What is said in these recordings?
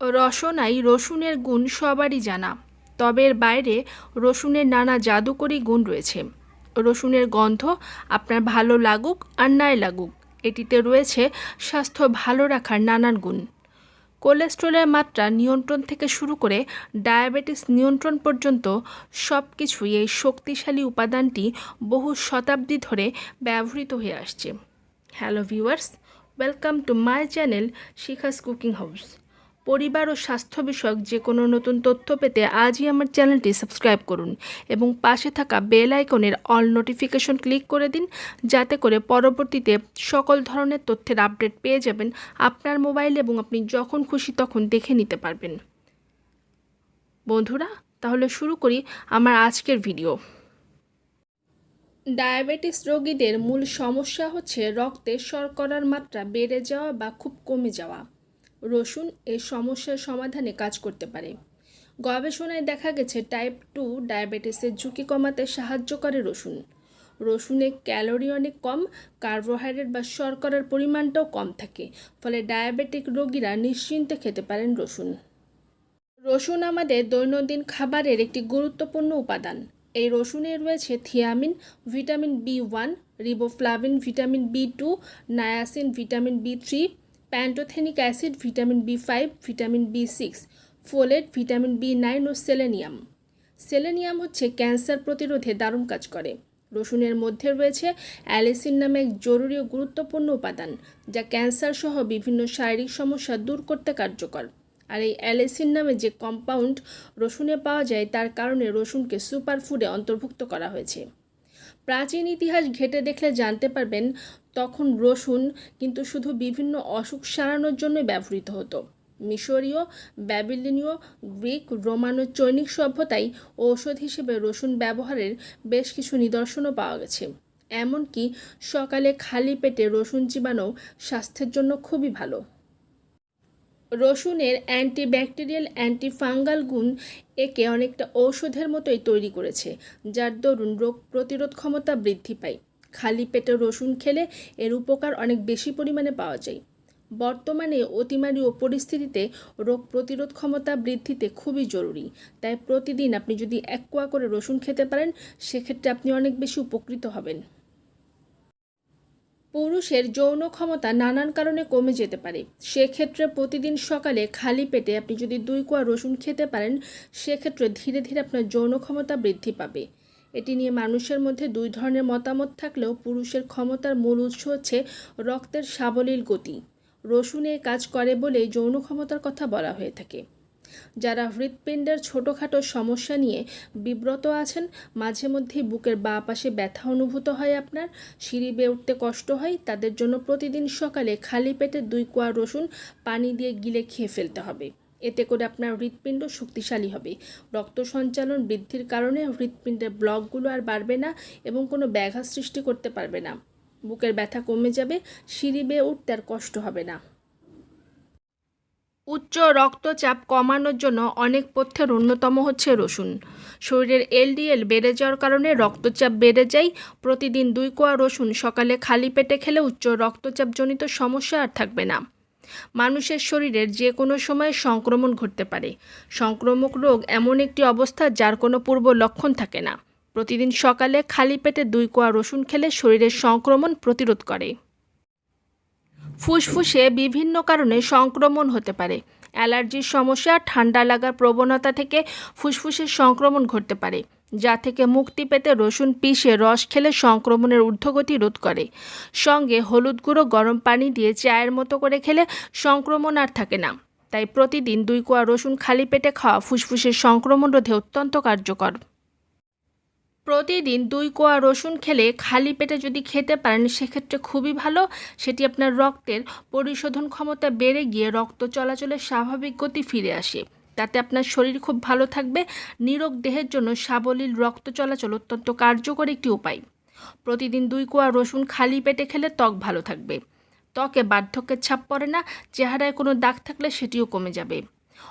রসনাই রসুনের গুণ সবারই জানা, তবে এর বাইরে রসুনের নানা জাদুকরী গুণ রয়েছে। রসুনের গন্ধ আপনার ভালো লাগুক আর নাই লাগুক, এটিতে রয়েছে স্বাস্থ্য ভালো রাখার নানান গুণ। কোলেস্ট্রলের মাত্রা নিয়ন্ত্রণ থেকে শুরু করে ডায়াবেটিস নিয়ন্ত্রণ পর্যন্ত সব কিছুই এই শক্তিশালী উপাদানটি বহু শতাব্দী ধরে ব্যবহৃত হয়ে আসছে। Hello viewers, welcome to my channel Shikha's cooking house. পরিবার ও স্বাস্থ্য বিষয়ক যে কোনো নতুন তথ্য পেতে আজই আমার চ্যানেলটি সাবস্ক্রাইব করুন এবং পাশে থাকা বেল আইকনের অল নোটিফিকেশন ক্লিক করে দিন যাতে করে পরবর্তীতে সকল ধরনের তথ্যের আপডেট পেয়ে যাবেন আপনার মোবাইল এবং আপনি যখন খুশি তখন দেখে নিতে পারবেন। বন্ধুরা, তাহলে শুরু করি আমার আজকের ভিডিও। ডায়াবেটিস রোগীদের মূল সমস্যা হচ্ছে রক্তে শর্করার মাত্রা বেড়ে যাওয়া বা খুব কমে যাওয়া। রসুন এই সমস্যার সমাধানে কাজ করতে পারে। গবেষণায় দেখা গেছে টাইপ টু ডায়াবেটিসের ঝুঁকি কমাতে সাহায্য করে রসুন। রসুনে ক্যালোরি অনেক কম কার্বোহাইড্রেট বা শর্করার পরিমাণটাও কম থাকে, ফলে ডায়াবেটিক রোগীরা নিশ্চিন্তে খেতে পারেন রসুন। রসুন আমাদের দৈনন্দিন খাবারের একটি গুরুত্বপূর্ণ উপাদান। এই রসুনে রয়েছে thiamine vitamin B one riboflavin vitamin B two niacin vitamin B three pantothenic acid, vitamin B five vitamin B six folate, vitamin B nine ও সেলেনিয়াম। সেলেনিয়াম হচ্ছে ক্যান্সার প্রতিরোধে দারুণ কাজ করে। রসুনের মধ্যে রয়েছে অ্যালিসিন নামে এক জরুরি ও গুরুত্বপূর্ণ উপাদান, যা ক্যান্সার সহ বিভিন্ন শারীরিক সমস্যা দূর করতে কার্যকর। আর এই অ্যালিসিন নামে যে কম্পাউন্ড রসুনে পাওয়া যায়, তার কারণে রসুনকে সুপার ফুডে অন্তর্ভুক্ত করা হয়েছে। প্রাচীন ইতিহাস ঘেটে দেখলে জানতে পারবেন তখন রসুন কিন্তু শুধু বিভিন্ন অসুখ সারানোর জন্যই ব্যবহৃত হতো। মিশরীয়, ব্যাবিলিনীয়, গ্রিক রোমান ও চৈনিক সভ্যতায় ঔষধ হিসেবে রসুন ব্যবহারের বেশ কিছু নিদর্শনও পাওয়া গেছে। এমনকি সকালে খালি পেটে রসুন চিবানো স্বাস্থ্যের জন্য খুবই ভালো। রসুনের অ্যান্টিব্যাকটেরিয়াল অ্যান্টিফাঙ্গাল গুণ একে অনেকটা ঔষধের মতোই তৈরি করেছে, যার দরুন রোগ প্রতিরোধ ক্ষমতা বৃদ্ধি পায়। খালি পেটে রসুন খেলে এর উপকার অনেক বেশি পরিমাণে পাওয়া যায়। বর্তমানে অতিমারীয় পরিস্থিতিতে রোগ প্রতিরোধ ক্ষমতা বৃদ্ধিতে খুবই জরুরি, তাই প্রতিদিন আপনি যদি এক কোয়া করে রসুন খেতে পারেন, সেক্ষেত্রে আপনি অনেক বেশি উপকৃত হবেন। পুরুষের যৌন ক্ষমতা নানান কারণে কমে যেতে পারে। সেক্ষেত্রে প্রতিদিন সকালে খালি পেটে আপনি যদি দুই কোয়া রসুন খেতে পারেন, সেক্ষেত্রে ধীরে ধীরে আপনার যৌন ক্ষমতা বৃদ্ধি পাবে। এটি নিয়ে মানুষের মধ্যে দুই ধরনের মতামত থাকলেও পুরুষের ক্ষমতার মূল উৎস হচ্ছে রক্তের সাবলীল গতি। রসুনে কাজ করে বলে যৌন ক্ষমতার কথা বলা হয়ে থাকে। যারা হৃৎপিণ্ডের ছোটোখাটো সমস্যা নিয়ে বিব্রত আছেন, মাঝে মধ্যেই বুকের বা পাশে ব্যথা অনুভূত হয় আপনার, সিঁড়ি বেয়ে উঠতে কষ্ট হয়, তাদের জন্য প্রতিদিন সকালে খালি পেটে দুই কোয়া রসুন পানি দিয়ে গিলে খেয়ে ফেলতে হবে। এতে করে আপনার হৃৎপিণ্ড শক্তিশালী হবে। রক্ত সঞ্চালন বৃদ্ধির কারণে হৃৎপিণ্ডের ব্লকগুলো আর বাড়বে না এবং কোনো ব্যাঘাত সৃষ্টি করতে পারবে না। বুকের ব্যথা কমে যাবে, সিঁড়ি বেয়ে উঠতে আর কষ্ট হবে না। উচ্চ রক্তচাপ কমানোর জন্য অনেক পথ্যের অন্যতম হচ্ছে রসুন। শরীরের এলডিএল বেড়ে যাওয়ার কারণে রক্তচাপ বেড়ে যায়। প্রতিদিন দুই কোয়া রসুন সকালে খালি পেটে খেলে উচ্চ রক্তচাপজনিত সমস্যা আর থাকবে না। মানুষের শরীরের যে কোনো সময় সংক্রমণ ঘটতে পারে। সংক্রমক রোগ এমন একটি অবস্থা যার কোনো পূর্ব লক্ষণ থাকে না। প্রতিদিন সকালে খালি পেটে দুই কোয়া রসুন খেলে শরীরের সংক্রমণ প্রতিরোধ করে। ফুসফুসে বিভিন্ন কারণে সংক্রমণ হতে পারে। অ্যালার্জির সমস্যা, ঠান্ডা লাগার প্রবণতা থেকে ফুসফুসের সংক্রমণ ঘটতে পারে, যা থেকে মুক্তি পেতে রসুন পিষে রস খেলে সংক্রমণের ঊর্ধ্বগতি রোধ করে। সঙ্গে হলুদ গুঁড়ো, গরম পানি দিয়ে চায়ের মতো করে খেলে সংক্রমণ আর থাকে না। তাই প্রতিদিন দুই কোয়া রসুন খালি পেটে খাওয়া ফুসফুসের সংক্রমণ রোধে অত্যন্ত কার্যকর। প্রতিদিন দুই কোয়া রসুন খেলে খালি পেটে যদি খেতে পারেন, সেক্ষেত্রে খুবই ভালো। সেটি আপনার রক্তের পরিশোধন ক্ষমতা বেড়ে গিয়ে রক্ত চলাচলের স্বাভাবিক গতি ফিরে আসে। তাতে আপনার শরীর খুব ভালো থাকবে। নিরোগ দেহের জন্য সাবলীল রক্ত চলাচল অত্যন্ত কার্যকর একটি উপায়। প্রতিদিন দুই কোয়া রসুন খালি পেটে খেলে ত্বক ভালো থাকবে। ত্বকে বার্ধক্যের ছাপ পড়ে না, চেহারায় কোনো দাগ থাকলে সেটিও কমে যাবে।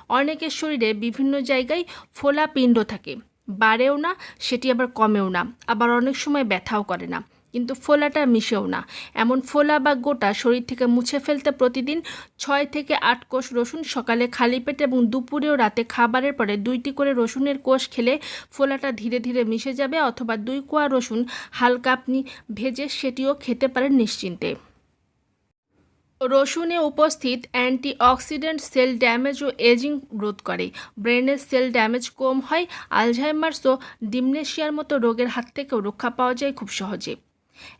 অনেকের শরীরে বিভিন্ন জায়গায় ফোলা পিণ্ড থাকে। বাড়েও না, সেটি আবার কমেও না। আবার অনেক সময় ব্যথাও করে না। কিন্তু ফোলাটা মিশেও না। এমন ফোলা বা গোটা শরীর থেকে মুছে ফেলতে প্রতিদিন ছয় থেকে আট কোষ রসুন সকালে খালি পেটে এবং দুপুরে ও রাতে খাবারের পরে দুইটি করে রসুনের কোষ খেলে ফোলাটা ধীরে ধীরে মিশে যাবে অথবা দুই কোয়া রসুন হালকা আপনি ভেজে সেটিও খেতে পারেন নিশ্চিন্তে। রসুনে উপস্থিত অ্যান্টিঅক্সিডেন্ট সেল ড্যামেজ ও এজিং রোধ করে। ব্রেনের সেল ড্যামেজ কম হয়, আলঝাইমার্স ও ডিমনেশিয়ার মতো রোগের হাত থেকেও রক্ষা পাওয়া যায় খুব সহজে।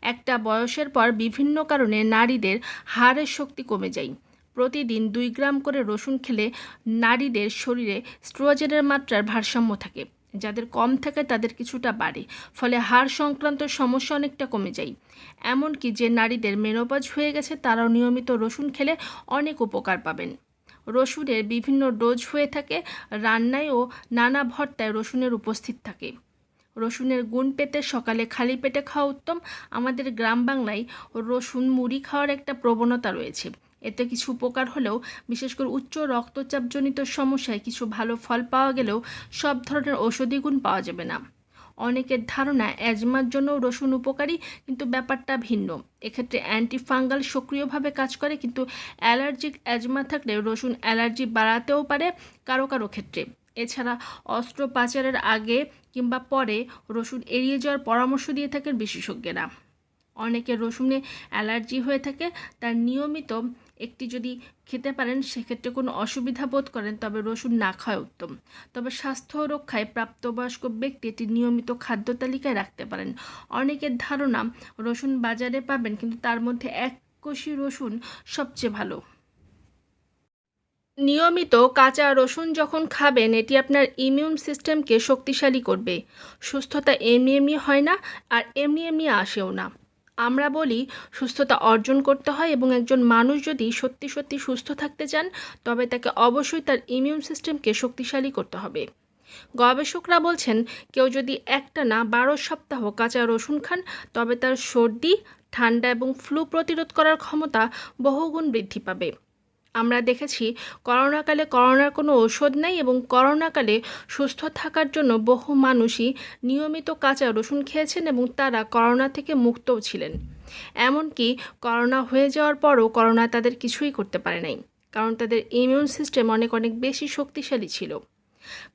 একটা বয়সের পর বিভিন্ন কারণে নারীদের হাড়ের শক্তি কমে যায়। প্রতিদিন দুই গ্রাম করে রসুন খেলে নারীদের শরীরে স্ট্রোজেনের মাত্রার ভারসাম্য থাকে। যাদের কম থাকে তাদের কিছুটা বাড়ে, ফলে হাড় সংক্রান্ত সমস্যা অনেকটা কমে যায়। এমনকি যে নারীদের মেনোপজ হয়ে গেছে, তারাও নিয়মিত রসুন খেলে অনেক উপকার পাবেন। রসুনের বিভিন্ন ডোজ হয়ে থাকে, রান্নায় ও নানা ভর্তায় রসুনের উপস্থিত থাকে। রসুনের গুণ পেতে সকালে খালি পেটে খাওয়া উত্তম। আমাদের গ্রাম বাংলায় রসুন মুড়ি খাওয়ার একটা প্রবণতা রয়েছে। এতে কিছু উপকার হলেও, বিশেষ করে উচ্চ রক্তচাপজনিত সমস্যায় কিছু ভালো ফল পাওয়া গেলেও সব ধরনের ঔষধি গুণ পাওয়া যাবে না। অনেকের ধারণা অ্যাজমার জন্যও রসুন উপকারী, কিন্তু ব্যাপারটা ভিন্ন। এক্ষেত্রে অ্যান্টিফাঙ্গাল সক্রিয়ভাবে কাজ করে, কিন্তু অ্যালার্জিক অ্যাজমা থাকলে রসুন অ্যালার্জি বাড়াতেও পারে কারও কারও ক্ষেত্রে। এছাড়া অস্ত্রোপচারের আগে কিংবা পরে রসুন এড়িয়ে যাওয়ার পরামর্শ দিয়ে থাকেন বিশেষজ্ঞরা। অনেকের রসুনে অ্যালার্জি হয়ে থাকে, তার নিয়মিত একটি যদি খেতে পারেন, সেক্ষেত্রে কোনো অসুবিধা বোধ করেন, তবে রসুন না খাওয়া উত্তম। তবে স্বাস্থ্য রক্ষায় প্রাপ্তবয়স্ক ব্যক্তি এটি নিয়মিত খাদ্য তালিকায় রাখতে পারেন। অনেকের ধারণা, রসুন বাজারে পাবেন, কিন্তু তার মধ্যে এক কষি রসুন সবচেয়ে ভালো। নিয়মিত কাঁচা রসুন যখন খাবেন, এটি আপনার ইমিউন সিস্টেমকে শক্তিশালী করবে। সুস্থতা এমনি এমনি হয় না, আর এমনি এমনি আসেও না। আমরা বলি সুস্থতা অর্জন করতে হয় এবং একজন মানুষ যদি সত্যি সত্যি সুস্থ থাকতে চান, তবে তাকে অবশ্যই তার ইমিউন সিস্টেমকে শক্তিশালী করতে হবে। গবেষকরা বলছেন, কেউ যদি একটা না বারো সপ্তাহ কাঁচা রসুন খান, তবে তার সর্দি, ঠান্ডা এবং ফ্লু প্রতিরোধ করার ক্ষমতা বহুগুণ বৃদ্ধি পাবে। আমরা দেখেছি করোনাকালে করোনার কোনো ওষুধ নেই এবং করোনাকালে সুস্থ থাকার জন্য বহু মানুষই নিয়মিত কাঁচা রসুন খেয়েছেন এবং তারা করোনা থেকে মুক্তও ছিলেন। এমনকি করোনা হয়ে যাওয়ার পরও করোনা তাদের কিছুই করতে পারে নাই, কারণ তাদের ইমিউন সিস্টেম অনেক অনেক বেশি শক্তিশালী ছিল।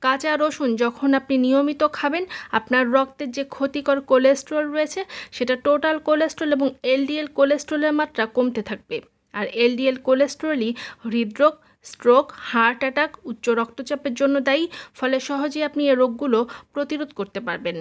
কাঁচা রসুন যখন আপনি নিয়মিত খাবেন, আপনার রক্তের যে ক্ষতিকর কোলেস্ট্রল রয়েছে, সেটা টোটাল কোলেস্ট্রল এবং এলডিএল কোলেস্ট্রলের মাত্রা কমতে থাকবে। আর এলডিএল কোলেস্টেরলই হৃদরোগ, স্ট্রোক, হার্ট অ্যাটাক, উচ্চ রক্তচাপের জন্য দায়ী, ফলে সহজেই আপনি এ রোগগুলো প্রতিরোধ করতে পারবেন।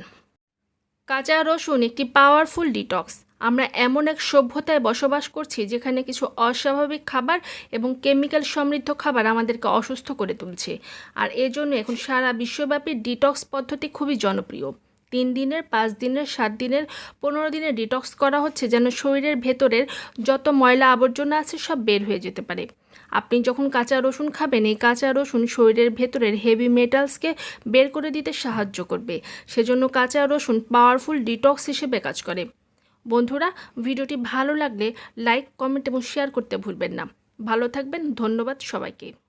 কাঁচা রসুন একটি পাওয়ারফুল ডিটক্স আমরা এমন এক সভ্যতায় বসবাস করছি যেখানে কিছু অস্বাভাবিক খাবার এবং কেমিক্যাল সমৃদ্ধ খাবার আমাদেরকে অসুস্থ করে তুলছে। আর এজন্য এখন সারা বিশ্বব্যাপী ডিটক্স পদ্ধতি খুবই জনপ্রিয়। তিন দিনের, পাঁচ দিনের, সাত দিনের, পনেরো দিনের ডিটক্স করা হচ্ছে যেন শরীরের ভেতরের যত ময়লা আবর্জনা আছে সব বের হয়ে যেতে পারে। আপনি যখন কাঁচা রসুন খাবেন, এই কাঁচা রসুন শরীরের ভেতরের হেভি মেটালসকে বের করে দিতে সাহায্য করবে। সেজন্য কাঁচা রসুন পাওয়ারফুল ডিটক্স হিসেবে কাজ করে। বন্ধুরা, ভিডিওটি ভালো লাগলে লাইক কমেন্ট এবং শেয়ার করতে ভুলবেন না। ভালো থাকবেন, ধন্যবাদ সবাইকে।